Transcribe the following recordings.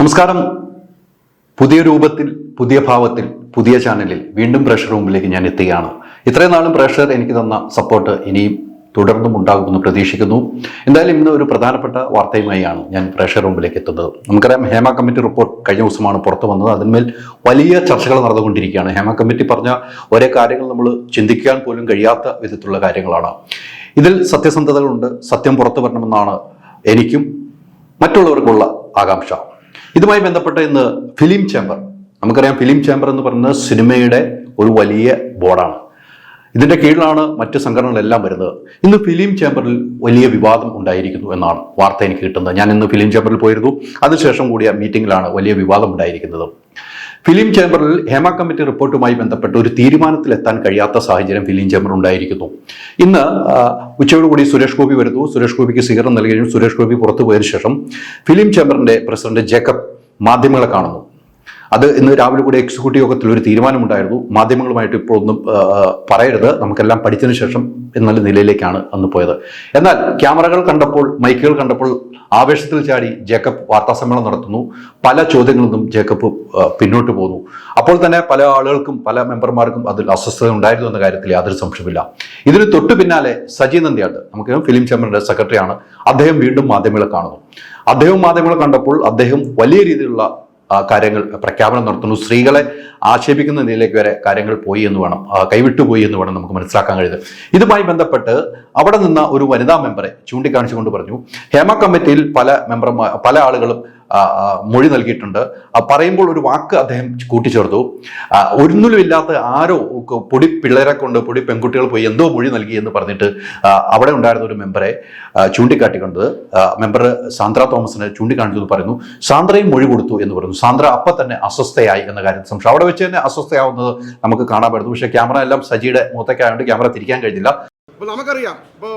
നമസ്കാരം. പുതിയ രൂപത്തിൽ പുതിയ ഭാവത്തിൽ പുതിയ ചാനലിൽ വീണ്ടും പ്രഷർ റൂമിലേക്ക് ഞാൻ എത്തുകയാണ്. ഇത്രയും നാളും പ്രഷർ എനിക്ക് തന്ന സപ്പോർട്ട് ഇനിയും തുടർന്നും ഉണ്ടാകുമെന്ന് പ്രതീക്ഷിക്കുന്നു. എന്തായാലും ഇന്ന് ഒരു പ്രധാനപ്പെട്ട വാർത്തയുമായാണ് ഞാൻ പ്രഷർ റൂമിലേക്ക് എത്തുന്നത്. നമുക്കറിയാം ഹേമ കമ്മിറ്റി റിപ്പോർട്ട് കഴിഞ്ഞ ദിവസമാണ് പുറത്തു വന്നത്. അതിന്മേൽ വലിയ ചർച്ചകൾ നടന്നുകൊണ്ടിരിക്കുകയാണ്. ഹേമ കമ്മിറ്റി പറഞ്ഞ ഒരേ കാര്യങ്ങൾ നമ്മൾ ചിന്തിക്കാൻ പോലും കഴിയാത്ത വിധത്തിലുള്ള കാര്യങ്ങളാണ്. ഇതിൽ സത്യസന്ധതകളുണ്ട് സത്യം പുറത്തു വരണമെന്നാണ് എനിക്കും മറ്റുള്ളവർക്കുള്ള ആകാംക്ഷ. ഇതുമായി ബന്ധപ്പെട്ട് ഇന്ന് ഫിലിം ചേംബർ. നമുക്കറിയാം ഫിലിം ചേംബർ എന്ന് പറയുന്നത് സിനിമയുടെ ഒരു വലിയ ബോർഡാണ്. ഇതിന്റെ കീഴിലാണ് മറ്റ് സംഘടനകളെല്ലാം വരുന്നത്. ഇന്ന് ഫിലിം ചേംബറിൽ വലിയ വിവാദം ഉണ്ടായിരിക്കുന്നു എന്നാണ് വാർത്ത എനിക്ക് കിട്ടുന്നത്. ഞാൻ ഇന്ന് ഫിലിം ചേംബറിൽ പോയിരുന്നു. അതിനുശേഷം കൂടിയ മീറ്റിംഗിലാണ് വലിയ വിവാദം ഉണ്ടായിരിക്കുന്നത്. ഫിലിം ചേംബറിൽ ഹേമ കമ്മിറ്റി റിപ്പോർട്ടുമായി ബന്ധപ്പെട്ട് ഒരു തീരുമാനത്തിലെത്താൻ കഴിയാത്ത സാഹചര്യം ഫിലിം ചേംബർ ഉണ്ടായിരിക്കുന്നു. ഇന്ന് ഉച്ചയോടുകൂടി സുരേഷ് ഗോപി വരുന്നു. സുരേഷ് ഗോപിക്ക് സ്വീകരണം നൽകുകയും സുരേഷ് ഗോപി പുറത്തു പോയതിനു ശേഷം ഫിലിം ചേംബറിന്റെ പ്രസിഡന്റ് ജേക്കബ് മാധ്യമങ്ങളെ കാണുന്നു. അത് ഇന്ന് രാവിലെ കൂടി എക്സിക്യൂട്ടീവ് യോഗത്തിൽ ഒരു തീരുമാനമുണ്ടായിരുന്നു. മാധ്യമങ്ങളുമായിട്ട് ആ, പറയരുത്. നമുക്കെല്ലാം പഠിച്ചതിന് ശേഷം എന്നുള്ള നിലയിലേക്കാണ് അന്ന് പോയത്. എന്നാൽ ക്യാമറകൾ കണ്ടപ്പോൾ മൈക്കുകൾ കണ്ടപ്പോൾ ആവേശത്തിൽ ചാടി ജേക്കബ് വാർത്താ സമ്മേളനം നടത്തുന്നു. പല ചോദ്യങ്ങളിൽ നിന്നും ജേക്കബ് പിന്നോട്ട് പോകുന്നു അപ്പോൾ തന്നെ പല ആളുകൾക്കും പല മെമ്പർമാർക്കും അതിൽ അസ്വസ്ഥത ഉണ്ടായിരുന്നു എന്ന കാര്യത്തിൽ യാതൊരു സംശയമില്ല ഇതിന് തൊട്ടു പിന്നാലെ സജി നന്ദിയാണ്ട് നമുക്ക് ഫിലിം ചേമ്പറിന്റെ സെക്രട്ടറിയാണ്. അദ്ദേഹം വീണ്ടും മാധ്യമങ്ങളെ കാണുന്നു. അദ്ദേഹം മാധ്യമങ്ങളെ കണ്ടപ്പോൾ അദ്ദേഹം വലിയ രീതിയിലുള്ള കാര്യങ്ങൾ പ്രഖ്യാപനം നടത്തുന്നു. സ്ത്രീകളെ ആക്ഷേപിക്കുന്ന നിലയിലേക്ക് വരെ കാര്യങ്ങൾ പോയി എന്ന് വേണം കൈവിട്ടു പോയി എന്ന് വേണം നമുക്ക് മനസ്സിലാക്കാൻ കഴിയുന്നത്. ഇതുമായി ബന്ധപ്പെട്ട് അവിടെ നിന്ന ഒരു വനിതാ മെമ്പറെ ചൂണ്ടിക്കാണിച്ചുകൊണ്ട് പറഞ്ഞു ഹേമ കമ്മിറ്റിയിൽ പല മെമ്പർമാർ പല ആളുകളും മൊഴി നൽകിയിട്ടുണ്ട്. പറയുമ്പോൾ ഒരു വാക്ക് അദ്ദേഹം കൂട്ടിച്ചേർത്തു. ഒരിക്കലുമില്ലാത്ത ആരോ പൊടി പിള്ളേരെ കൊണ്ട് പൊടി പെൺകുട്ടികൾ പോയി എന്തോ മൊഴി നൽകി എന്ന് പറഞ്ഞിട്ട് അവിടെ ഉണ്ടായിരുന്ന ഒരു മെമ്പറെ ചൂണ്ടിക്കാട്ടിക്കൊണ്ട് മെമ്പർ സാന്ദ്ര തോമസിനെ ചൂണ്ടിക്കാണിച്ചു എന്ന് പറയുന്നു. സാന്ദ്രയും മൊഴി കൊടുത്തു എന്ന് പറയുന്നു. സാന്ദ്ര അപ്പം തന്നെ അസ്വസ്ഥയായി എന്ന കാര്യം സംശയം. അവിടെ വെച്ച് തന്നെ അസ്വസ്ഥയാവുന്നത് നമുക്ക് കാണാൻ പറ്റുന്നു പക്ഷേ ക്യാമറ എല്ലാം സജിയുടെ മുഖത്തേക്കായതുകൊണ്ട് ക്യാമറ തിരിക്കാൻ കഴിഞ്ഞില്ല. നമുക്കറിയാം. ഇപ്പോൾ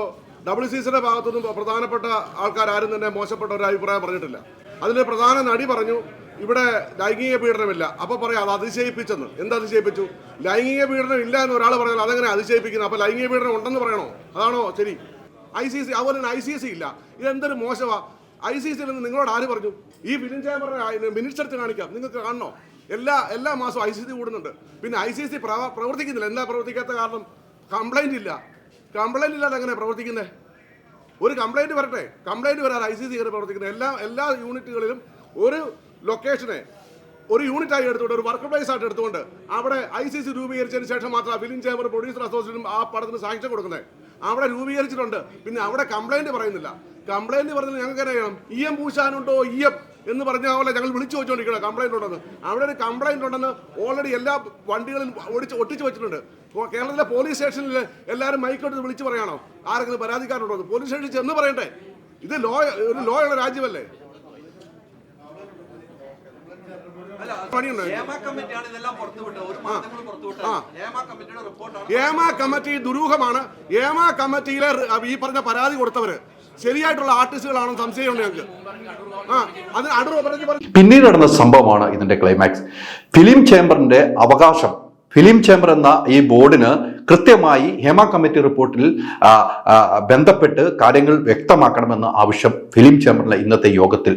ഡബിൾ സി സിയുടെ ഭാഗത്തുനിന്നും പ്രധാനപ്പെട്ട ആൾക്കാർ ആരും തന്നെ മോശപ്പെട്ട ഒരു അഭിപ്രായം പറഞ്ഞിട്ടില്ല. അതിൽ പ്രധാന നടി പറഞ്ഞു ഇവിടെ ലൈംഗിക പീഡനമില്ല. അപ്പൊ പറയാം അത് അതിശയിപ്പിച്ചെന്ന്. എന്ത് അതിശയിപ്പിച്ചു? ലൈംഗിക പീഡനം ഇല്ല എന്ന് ഒരാൾ പറഞ്ഞാൽ അതെങ്ങനെ അതിശയിപ്പിക്കുന്നത് അപ്പൊ ലൈംഗിക പീഡനം ഉണ്ടെന്ന് പറയണോ? അതാണോ? ശരി. ഐ സി സി അതുപോലെ തന്നെ ഐ സി സി ഇല്ല. ഇതെന്തൊരു മോശമാ. ഐ സി സിയിൽ നിന്ന് നിങ്ങളോട് ആര് പറഞ്ഞു? ഈ ഫിലിം ചേംബറിന് മിനിറ്റ്സ് എടുത്ത് കാണിക്കാം. നിങ്ങൾക്ക് കാണണോ? എല്ലാ എല്ലാ മാസവും ഐ സി സി കൂടുന്നുണ്ട്. പിന്നെ ഐ സി സി പ്രവർത്തിക്കുന്നില്ല. എന്താ പ്രവർത്തിക്കാത്ത കാരണം? കംപ്ലൈന്റ് ഇല്ല. കംപ്ലൈന്റ് ഇല്ലാതെ എങ്ങനെ പ്രവർത്തിക്കുന്നത് ഒരു കംപ്ലൈന്റ് വരട്ടെ. കംപ്ലൈന്റ് വരാതെ ഐ സി സി പ്രവർത്തിക്കുന്ന എല്ലാ എല്ലാ യൂണിറ്റുകളിലും ഒരു ലൊക്കേഷനെ ഒരു യൂണിറ്റ് ആയി എടുത്തുകൊണ്ട് ഒരു വർക്ക് പ്ലേസ് ആയിട്ട് എടുത്തുകൊണ്ട് അവിടെ ഐ സി സി രൂപീകരിച്ചതിന് ശേഷം മാത്രം ഫിലിം ചേംബർ പ്രൊഡ്യൂസർ അസോസിയേഷനും ആ പടത്തിന് സാങ്ഷൻ കൊടുക്കുന്നത് അവിടെ രൂപീകരിച്ചിട്ടുണ്ട്. പിന്നെ അവിടെ കംപ്ലൈന്റ് പറയുന്നില്ല. കംപ്ലൈന്റ് പറഞ്ഞാൽ ഞങ്ങൾക്ക് അറിയണം ഇ എം പൂശാനുണ്ടോ ഇ എം എന്ന് പറഞ്ഞ പോലെ ഞങ്ങൾ വിളിച്ചു വെച്ചുകൊണ്ടിരിക്കണം കംപ്ലൈന്റ് ഉണ്ടെന്ന്. അവിടെ ഒരു കംപ്ലൈന്റ് ഉണ്ടെന്ന് ഓൾറെഡി എല്ലാ വണ്ടികളും ഒടിച്ച് ഒട്ടിച്ച് വെച്ചിട്ടുണ്ട്. കേരളത്തിലെ പോലീസ് സ്റ്റേഷനിൽ എല്ലാവരും മൈക്കോട്ട് വിളിച്ച് പറയണോ? ആരെങ്കിലും പരാതിക്കാരുണ്ടോ? പോലീസ് സ്റ്റേഷനിൽ ചെന്ന് പറയണ്ടേ? ഇത് ലോ ഒരു ലോ ഉള്ള രാജ്യമല്ലേ? ഏമ കമ്മിറ്റി ദുരൂഹമാണ്. ഏമ കമ്മിറ്റിയിലെ ഈ പറഞ്ഞ പരാതി കൊടുത്തവര് ശരിയായിട്ടുള്ള ആർട്ടിസ്റ്റുകളാണോ സംശയമുണ്ട് ഞങ്ങൾക്ക്. ആ അത് അടൂർ പറഞ്ഞു പറഞ്ഞു പിന്നീട് നടന്ന സംഭവമാണ് ഇതിന്റെ ക്ലൈമാക്സ് ഫിലിം ചേംബറിന്റെ അവകാശം. ഫിലിം ചേംബർ എന്ന ഈ ബോർഡിന് കൃത്യമായി ഹേമ കമ്മിറ്റി റിപ്പോർട്ടിൽ ബന്ധപ്പെട്ട് കാര്യങ്ങൾ വ്യക്തമാക്കണമെന്ന ആവശ്യം ഫിലിം ചേംബറിലെ ഇന്നത്തെ യോഗത്തിൽ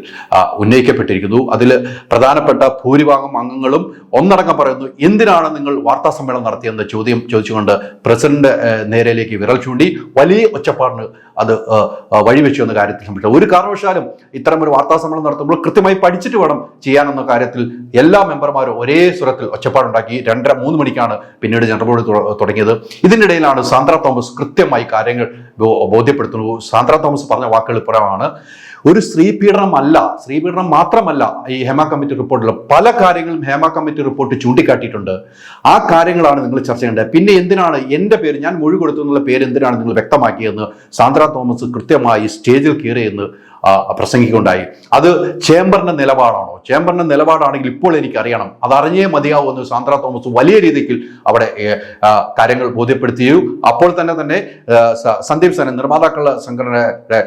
ഉന്നയിക്കപ്പെട്ടിരിക്കുന്നു. അതിൽ പ്രധാനപ്പെട്ട ഭൂരിഭാഗം അംഗങ്ങളും ഒന്നടങ്കം പറയുന്നു എന്തിനാണ് നിങ്ങൾ വാർത്താ സമ്മേളനം നടത്തിയെന്ന ചോദ്യം ചോദിച്ചുകൊണ്ട് പ്രസിഡന്റ് നേരെയിലേക്ക് വിരൽ ചൂണ്ടി വലിയ ഒച്ചപ്പാടിന് അത് വഴിവെച്ചു എന്ന കാര്യത്തിൽ സംബന്ധിച്ചു ഒരു കാരണവശാലും ഇത്തരം ഒരു വാർത്താ സമ്മേളനം നടത്തുമ്പോൾ കൃത്യമായി പഠിച്ചിട്ട് വേണം ചെയ്യാനെന്ന കാര്യത്തിൽ എല്ലാ മെമ്പർമാരും ഒരേ സ്വരത്തിൽ ഒച്ചപ്പാടുണ്ടാക്കി രണ്ടര മൂന്ന് മണിക്കാണ് പിന്നീട് ജനറൽ ബോർഡ് തുടങ്ങിയത്. ഇതിനിടയിലാണ് സാന്ദ്ര തോമസ് കൃത്യമായി കാര്യങ്ങൾ ബോധ്യപ്പെടുത്തുന്നു സാന്ദ്ര തോമസ് പറഞ്ഞ വാക്കുകൾ ഇപ്രകാരമാണ് ഒരു സ്ത്രീ പീഡനം അല്ല സ്ത്രീ പീഡനം മാത്രമല്ല ഈ ഹേമ കമ്മിറ്റി റിപ്പോർട്ടിൽ പല കാര്യങ്ങളും ഹേമ കമ്മിറ്റി റിപ്പോർട്ട് ചൂണ്ടിക്കാട്ടിയിട്ടുണ്ട്. ആ കാര്യങ്ങളാണ് നിങ്ങൾ ചർച്ച ചെയ്യേണ്ടത്. പിന്നെ എന്തിനാണ് എന്റെ പേര് ഞാൻ മൊഴി കൊടുത്തു എന്നുള്ള പേര് എന്തിനാണ് നിങ്ങൾ വ്യക്തമാക്കിയെന്ന് സാന്ദ്ര തോമസ് കൃത്യമായി സ്റ്റേജിൽ കയറിയെന്ന് ആ, പ്രസംഗിക്കുകയുണ്ടായി അത് ചേംബറിന്റെ നിലപാടാണോ? ചേംബറിന്റെ നിലപാടാണെങ്കിൽ ഇപ്പോൾ എനിക്കറിയണം. അത് അറിഞ്ഞേ മതിയാവൂ എന്ന് സാന്ദ്ര തോമസ് വലിയ രീതിയിൽ അവിടെ കാര്യങ്ങൾ ബോധ്യപ്പെടുത്തിയു. അപ്പോൾ തന്നെ തന്നെ സന്ദീപ് സനൻ നിർമ്മാതാക്കളുടെ സംഘടനയുടെ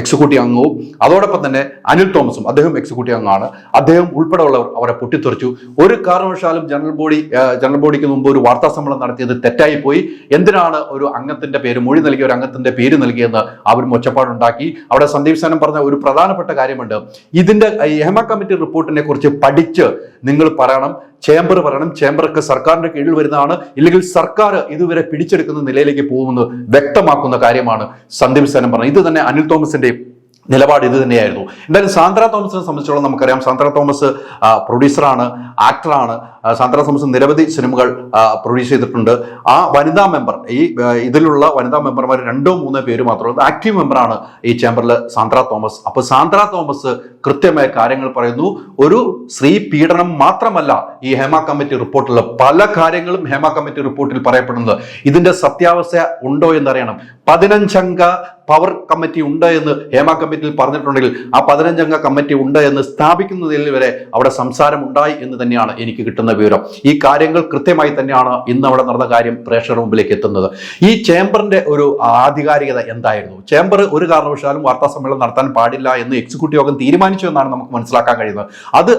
എക്സിക്യൂട്ടീവ് അംഗവും അതോടൊപ്പം തന്നെ അനിൽ തോമസും അദ്ദേഹം എക്സിക്യൂട്ടീവ് അംഗമാണ്. അദ്ദേഹം ഉൾപ്പെടെയുള്ളവർ അവരെ പൊട്ടിത്തെറിച്ചു. ഒരു കാരണവശാലും ജനറൽ ബോഡി ജനറൽ ബോഡിക്ക് മുമ്പ് ഒരു വാർത്താ സമ്മേളനം നടത്തിയത് തെറ്റായി പോയി എന്തിനാണ് ഒരു അംഗത്തിന്റെ പേര് മൊഴി നൽകിയ ഒരു അംഗത്തിന്റെ പേര് നൽകിയെന്ന് അവർ ഒച്ചപ്പാടുണ്ടാക്കി. അവിടെ സന്ദീപ് സേനൻ പറഞ്ഞ ഒരു പ്രധാനപ്പെട്ട കാര്യമുണ്ട്. ഇതിന്റെ ഹെമ കമ്മിറ്റി റിപ്പോർട്ടിനെ കുറിച്ച് പഠിച്ച് നിങ്ങൾ പറയണം ചേംബർ പറയണം ചേംബർക്ക് സർക്കാരിന്റെ കീഴിൽ വരുന്നതാണ് ഇല്ലെങ്കിൽ സർക്കാർ ഇതുവരെ പിടിച്ചെടുക്കുന്ന നിലയിലേക്ക് പോകുമെന്ന് വ്യക്തമാക്കുന്ന കാര്യമാണ് സന്ദീപ് സേനൻ പറഞ്ഞത്. ഇത് തന്നെ അനിൽ തോമസിന്റെ നിലപാട് ഇത് തന്നെയായിരുന്നു. എന്തായാലും സാന്ദ്ര തോമസിനെ സംബന്ധിച്ചോളം നമുക്കറിയാം. സാന്ദ്ര തോമസ് പ്രൊഡ്യൂസറാണ് ആക്ടറാണ്. സാന്ദ്ര തോമസ് നിരവധി സിനിമകൾ പ്രൊഡ്യൂസ് ചെയ്തിട്ടുണ്ട്. ആ വനിതാ മെമ്പർ ഈ ഇതിലുള്ള വനിതാ മെമ്പർമാർ രണ്ടോ മൂന്നോ പേര് മാത്രമേ ആക്റ്റീവ് മെമ്പറാണ് ഈ ചേംബറിൽ സാന്ദ്ര തോമസ്. അപ്പോൾ സാന്ദ്ര തോമസ് കൃത്യമായ കാര്യങ്ങൾ പറയുന്നു. ഒരു സ്ത്രീ പീഡനം മാത്രമല്ല ഈ ഹേമ കമ്മിറ്റി റിപ്പോർട്ടിൽ പല കാര്യങ്ങളും ഹേമ കമ്മിറ്റി റിപ്പോർട്ടിൽ പറയപ്പെടുന്നത്. ഇതിന്റെ സത്യാവസ്ഥ ഉണ്ടോ എന്നറിയണം പതിനഞ്ചംഗ പവർ കമ്മിറ്റി ഉണ്ട് എന്ന് ഹേമ കമ്മിറ്റിയിൽ പറഞ്ഞിട്ടുണ്ടെങ്കിൽ ആ പതിനഞ്ചംഗ കമ്മിറ്റി ഉണ്ട് എന്ന് സ്ഥാപിക്കുന്നതിൽ വരെ അവിടെ സംസാരം ഉണ്ടായി എന്ന് തന്നെയാണ് എനിക്ക് കിട്ടുന്ന വിവരം. ഈ കാര്യങ്ങൾ കൃത്യമായി തന്നെയാണ് ഇന്ന് അവിടെ നടന്ന കാര്യം പ്രേക്ഷകർ മുമ്പിലേക്ക് എത്തുന്നത്. ഈ ചേംബറിന്റെ ഒരു ആധികാരികത എന്തായിരുന്നു? ചേംബർ ഒരു കാരണവശാലും വാർത്താ സമ്മേളനം നടത്താൻ പാടില്ല എന്ന് എക്സിക്യൂട്ടീവ് യോഗം തീരുമാനിച്ചു എന്നാണ് നമുക്ക് മനസ്സിലാക്കാൻ കഴിയുന്നത്. അത്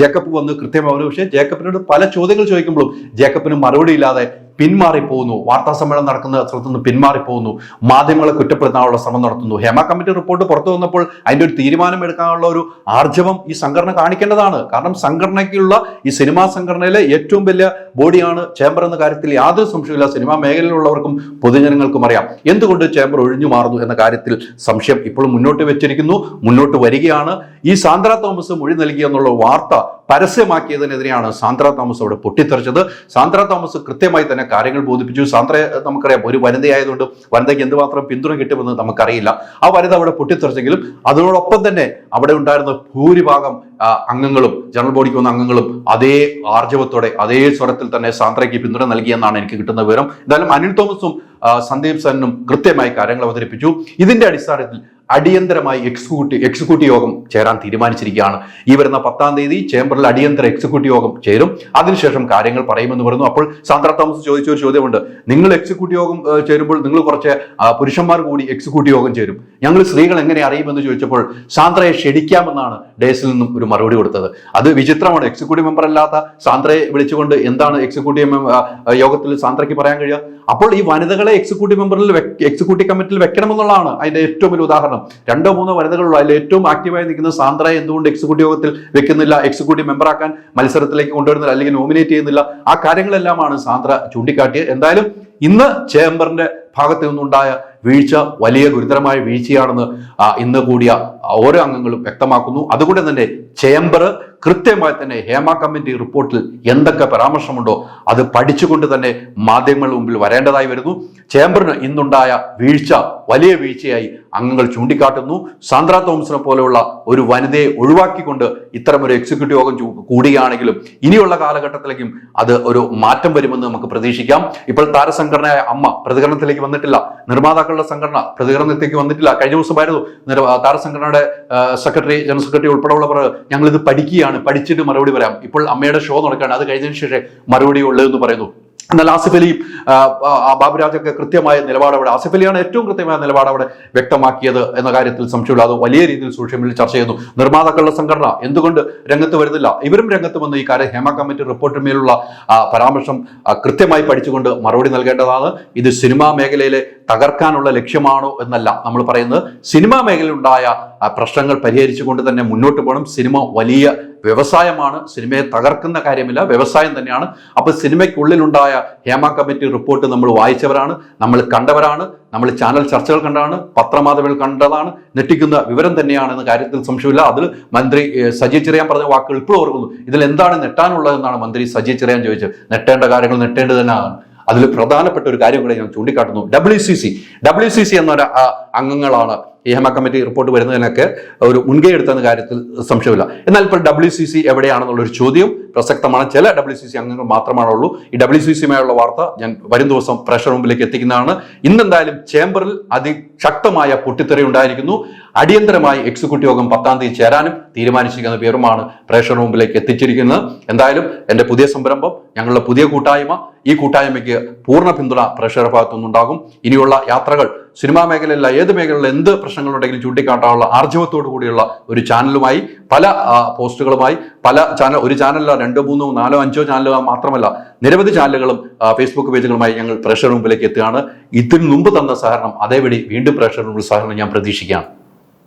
ജേക്കബ് വന്ന് കൃത്യമാവുന്നു പക്ഷേ ജേക്കബിനോട് പല ചോദ്യങ്ങൾ ചോദിക്കുമ്പോഴും ജേക്കബിന് മറുപടി ഇല്ലാതെ പിന്മാറിപ്പോകുന്നു. വാർത്താ സമ്മേളനം നടക്കുന്ന സ്ഥലത്ത് നിന്ന് പിന്മാറിപ്പോകുന്നു. മാധ്യമങ്ങളെ കുറ്റപ്പെടുത്താനുള്ള ശ്രമം നടത്തുന്നു. ഹേമ കമ്മിറ്റി റിപ്പോർട്ട് പുറത്തു വന്നപ്പോൾ അതിന്റെ ഒരു തീരുമാനം എടുക്കാനുള്ള ഒരു ആർജവം ഈ സംഘടന കാണിക്കേണ്ടതാണ്. കാരണം സംഘടനയ്ക്കുള്ള ഈ സിനിമാ സംഘടനയിലെ ഏറ്റവും വലിയ ബോഡിയാണ് ചേംബർ എന്ന കാര്യത്തിൽ യാതൊരു സംശയമില്ല സിനിമാ മേഖലയിലുള്ളവർക്കും പൊതുജനങ്ങൾക്കും അറിയാം. എന്തുകൊണ്ട് ചേംബർ ഒഴിഞ്ഞു മാറുന്നു എന്ന കാര്യത്തിൽ സംശയം ഇപ്പോഴും മുന്നോട്ട് വെച്ചിരിക്കുന്നു. മുന്നോട്ട് വരികയാണ്. ഈ സാന്ദ്ര തോമസ് മൊഴി നൽകി എന്നുള്ള വാർത്ത പരസ്യമാക്കിയതിനെതിരെയാണ് സാന്ദ്ര തോമസ് അവിടെ പൊട്ടിത്തെറിച്ചത്. സാന്ദ്ര തോമസ് കൃത്യമായി തന്നെ കാര്യങ്ങൾ ബോധിപ്പിച്ചു. സാന്ദ്രയെ നമുക്കറിയാം ഒരു വനിതയായതുകൊണ്ട് വനിതയ്ക്ക് എന്തുമാത്രം പിന്തുണ കിട്ടുമെന്ന് നമുക്കറിയില്ല. ആ വനിത അവിടെ പൊട്ടിത്തെറിച്ചെങ്കിലും അതിനോടൊപ്പം തന്നെ അവിടെ ഉണ്ടായിരുന്ന ഭൂരിഭാഗം അംഗങ്ങളും ജനറൽ ബോഡിക്ക് വന്ന അംഗങ്ങളും അതേ ആർജവത്തോടെ അതേ സ്വരത്തിൽ തന്നെ സാന്ദ്രയ്ക്ക് പിന്തുണ നൽകിയെന്നാണ് എനിക്ക് കിട്ടുന്ന വിവരം. എന്തായാലും അനിൽ തോമസും സന്ദീപ് സനും കൃത്യമായി കാര്യങ്ങൾ അവതരിപ്പിച്ചു. ഇതിന്റെ അടിസ്ഥാനത്തിൽ അടിയന്തരമായി എക്സിക്യൂട്ടീവ് എക്സിക്യൂട്ടീവ് യോഗം ചേരാൻ തീരുമാനിച്ചിരിക്കുകയാണ്. ഈ വരുന്ന പത്താം തീയതി ചേംബറിൽ അടിയന്തര എക്സിക്യൂട്ടീവ് യോഗം ചേരും. അതിനുശേഷം കാര്യങ്ങൾ പറയുമെന്ന് പറയുന്നു. അപ്പോൾ സാന്ദ്ര തോമസ് ചോദിച്ച ഒരു ചോദ്യമുണ്ട്. നിങ്ങൾ എക്സിക്യൂട്ടീവ് യോഗം ചേരുമ്പോൾ നിങ്ങൾ കുറച്ച് പുരുഷന്മാർ കൂടി എക്സിക്യൂട്ടീവ് യോഗം ചേരും. ഞങ്ങൾ സ്ത്രീകൾ എങ്ങനെ അറിയുമെന്ന് ചോദിച്ചപ്പോൾ സാന്ദ്രയെ ക്ഷണിക്കാമെന്നാണ് ഡേസിൽ നിന്നും ഒരു മറുപടി കൊടുത്തത്. അത് വിചിത്രമാണ്. എക്സിക്യൂട്ടീവ് മെമ്പർ അല്ലാത്ത സാന്ദ്രയെ വിളിച്ചുകൊണ്ട് എന്താണ് എക്സിക്യൂട്ടീവ് യോഗത്തിൽ സാന്ദ്രയ്ക്ക് പറയാൻ കഴിയുക? അപ്പോൾ ഈ വനിതകളെ എക്സിക്യൂട്ടീവ് മെമ്പറിൽ എക്സിക്യൂട്ടീവ് കമ്മിറ്റിയിൽ വെക്കണമെന്നുള്ളതാണ് അതിന്റെ ഏറ്റവും വലിയ ഉദാഹരണം. രണ്ടോ മൂന്നോ വനിതകളുള്ള അതിൽ ഏറ്റവും ആക്റ്റീവായി നിൽക്കുന്ന സാന്ദ്രയെ എന്തുകൊണ്ട് എക്സിക്യൂട്ടീവ് യോഗത്തിൽ വെക്കുന്നില്ല? എക്സിക്യൂട്ടീവ് മെമ്പറാക്കാൻ മത്സരത്തിലേക്ക് കൊണ്ടുവരുന്നില്ല അല്ലെങ്കിൽ നോമിനേറ്റ് ചെയ്യുന്നില്ല? ആ കാര്യങ്ങളെല്ലാമാണ് സാന്ദ്ര ചൂണ്ടിക്കാട്ടിയത്. എന്തായാലും ഇന്ന് ചേംബറിന്റെ ഭാഗത്ത് നിന്നുണ്ടായ വീഴ്ച വലിയ ഗുരുതരമായ വീഴ്ചയാണെന്ന് ഇന്ന് കൂടിയ ഓരോ അംഗങ്ങളും വ്യക്തമാക്കുന്നു. അതുകൊണ്ട് തന്നെ ചേംബർ കൃത്യമായി തന്നെ ഹേമ കമ്മിറ്റി റിപ്പോർട്ടിൽ എന്തൊക്കെ പരാമർശമുണ്ടോ അത് പഠിച്ചുകൊണ്ട് തന്നെ മാധ്യമങ്ങളുടെ മുമ്പിൽ വരേണ്ടതായി വരുന്നു. ചേംബറിന് ഇന്നുണ്ടായ വീഴ്ച വലിയ വീഴ്ചയായി അംഗങ്ങൾ ചൂണ്ടിക്കാട്ടുന്നു. സാന്ദ്ര തോമസിനെ പോലെയുള്ള ഒരു വനിതയെ ഒഴിവാക്കിക്കൊണ്ട് ഇത്തരം ഒരു എക്സിക്യൂട്ടീവ് യോഗം കൂടിയാണെങ്കിലും ഇനിയുള്ള കാലഘട്ടത്തിലേക്കും അത് ഒരു മാറ്റം വരുമെന്ന് നമുക്ക് പ്രതീക്ഷിക്കാം. ഇപ്പോൾ താരസംഘടനയായ അമ്മ പ്രതികരണത്തിലേക്ക് വന്നിട്ടില്ല. നിർമ്മാതാക്കളുടെ സംഘടന പ്രതികരണത്തിലേക്ക് വന്നിട്ടില്ല. കഴിഞ്ഞ ദിവസമായിരുന്നു താരസംഘടനയുടെ സംഘടനയുടെ സെക്രട്ടറി ജനറൽ സെക്രട്ടറി ഉൾപ്പെടെയുള്ളവർ ഞങ്ങൾ ഇത് പഠിക്കുകയാണ്. പഠിച്ചിട്ട് മറുപടി പറയാം. ഇപ്പോൾ അമ്മയുടെ ഷോ നടക്കുകയാണ്. അത് കഴിഞ്ഞതിന് ശേഷം മറുപടി ഉള്ളതെന്ന് പറയുന്നു. എന്നാൽ ആസിഫ് അലിയും ബാബുരാജൊക്കെ കൃത്യമായ നിലപാട് അവിടെ ആസിഫ് അലിയാണ് ഏറ്റവും കൃത്യമായ നിലപാട് അവിടെ വ്യക്തമാക്കിയത് എന്ന കാര്യത്തിൽ സംശയമില്ല. അത് വലിയ രീതിയിൽ സോഷ്യൽ മീഡിയയിൽ ചർച്ച ചെയ്യുന്നു. നിർമ്മാതാക്കളുടെ സംഘടന എന്തുകൊണ്ട് രംഗത്ത് വരുന്നില്ല? ഇവരും രംഗത്ത് വന്ന് ഈ കാര്യം ഹേമ കമ്മിറ്റി റിപ്പോർട്ടിന്മേലുള്ള പരാമർശം കൃത്യമായി പഠിച്ചുകൊണ്ട് മറുപടി നൽകേണ്ടതാണ്. ഇത് സിനിമാ മേഖലയിലെ തകർക്കാനുള്ള ലക്ഷ്യമാണോ എന്നല്ല നമ്മൾ പറയുന്നത്. സിനിമാ മേഖലയിലുണ്ടായ പ്രശ്നങ്ങൾ പരിഹരിച്ചുകൊണ്ട് തന്നെ മുന്നോട്ട് പോകണം. സിനിമ വലിയ വ്യവസായമാണ്. സിനിമയെ തകർക്കുന്ന കാര്യമില്ല. വ്യവസായം തന്നെയാണ്. അപ്പൊ സിനിമയ്ക്കുള്ളിലുണ്ടായ ഹേമ കമ്മിറ്റി റിപ്പോർട്ട് നമ്മൾ വായിച്ചവരാണ്. നമ്മൾ കണ്ടവരാണ്. നമ്മൾ ചാനൽ ചർച്ചകൾ കണ്ടാണ് പത്രമാധ്യമങ്ങൾ കണ്ടതാണ്. ഞെട്ടിക്കുന്ന വിവരം തന്നെയാണ് എന്ന കാര്യത്തിൽ സംശയമില്ല. അതിൽ മന്ത്രി സജി ചെറിയാൻ പറഞ്ഞ വാക്കുകൾ ഇപ്പോഴും ഓർക്കുന്നു. ഇതിൽ എന്താണ് നെട്ടാനുള്ളതെന്നാണ് മന്ത്രി സജി ചെറിയാൻ ചോദിച്ചത്. നെട്ടേണ്ട കാര്യങ്ങൾ നെട്ടേണ്ടത് തന്നെയാണ്. അതിൽ പ്രധാനപ്പെട്ട ഒരു കാര്യം കൂടെ ഞാൻ ചൂണ്ടിക്കാട്ടുന്നു. W C C W C C എന്നൊരു അംഗങ്ങളാണ്. ഈ ഹേമ കമ്മിറ്റി റിപ്പോർട്ട് വരുന്നതിനൊക്കെ ഒരു മുൻകൈ എടുത്തെന്ന കാര്യത്തിൽ സംശയമില്ല. എന്നാൽ ഇപ്പോൾ ഡബ്ല്യു സി സി എവിടെയാണെന്നുള്ളൊരു ചോദ്യം പ്രസക്തമാണ്. ചില ഡബ്ല്യു സി സി അംഗങ്ങൾ മാത്രമാണുള്ളൂ. ഈ ഡബ്ല്യു സി സിയുമായുള്ള വാർത്ത ഞാൻ വരും ദിവസം പ്രഷർ മുമ്പിലേക്ക് എത്തിക്കുന്നതാണ്. ഇന്നെന്തായാലും ചേംബറിൽ അതിശക്തമായ പൊട്ടിത്തെറി ഉണ്ടായിരിക്കുന്നു. അടിയന്തരമായി എക്സിക്യൂട്ടീവ് യോഗം പത്താം തീയതി ചേരാനും തീരുമാനിച്ചിരിക്കുന്ന പേരുമാണ് പ്രേക്ഷകർ മുമ്പിലേക്ക് എത്തിച്ചിരിക്കുന്നത്. എന്തായാലും എന്റെ പുതിയ സംരംഭം ഞങ്ങളുടെ പുതിയ കൂട്ടായ്മ ഈ കൂട്ടായ്മയ്ക്ക് പൂർണ പിന്തുണ പ്രേക്ഷകരുടെ ഭാഗത്തുനിന്നുണ്ടാകും. ഇനിയുള്ള യാത്രകൾ സിനിമാ മേഖലയിലുള്ള ഏത് മേഖലയിലുള്ള എന്ത് പ്രശ്നങ്ങളുണ്ടെങ്കിലും ചൂണ്ടിക്കാട്ടാനുള്ള ആർജവത്തോടു കൂടിയുള്ള ഒരു ചാനലുമായി പല പോസ്റ്റുകളുമായി പല ചാനൽ ഒരു ചാനലല്ല രണ്ടോ മൂന്നോ നാലോ അഞ്ചോ ചാനലുകൾ മാത്രമല്ല നിരവധി ചാനലുകളും ഫേസ്ബുക്ക് പേജുകളുമായി ഞങ്ങൾ പ്രേക്ഷക മുമ്പിലേക്ക് എത്തുകയാണ്. ഇതിനു മുമ്പ് തന്ന സഹകരണം അതേപടി വീണ്ടും പ്രേക്ഷകർ മുമ്പിൽ സഹകരണം ഞാൻ പ്രതീക്ഷിക്കുകയാണ്.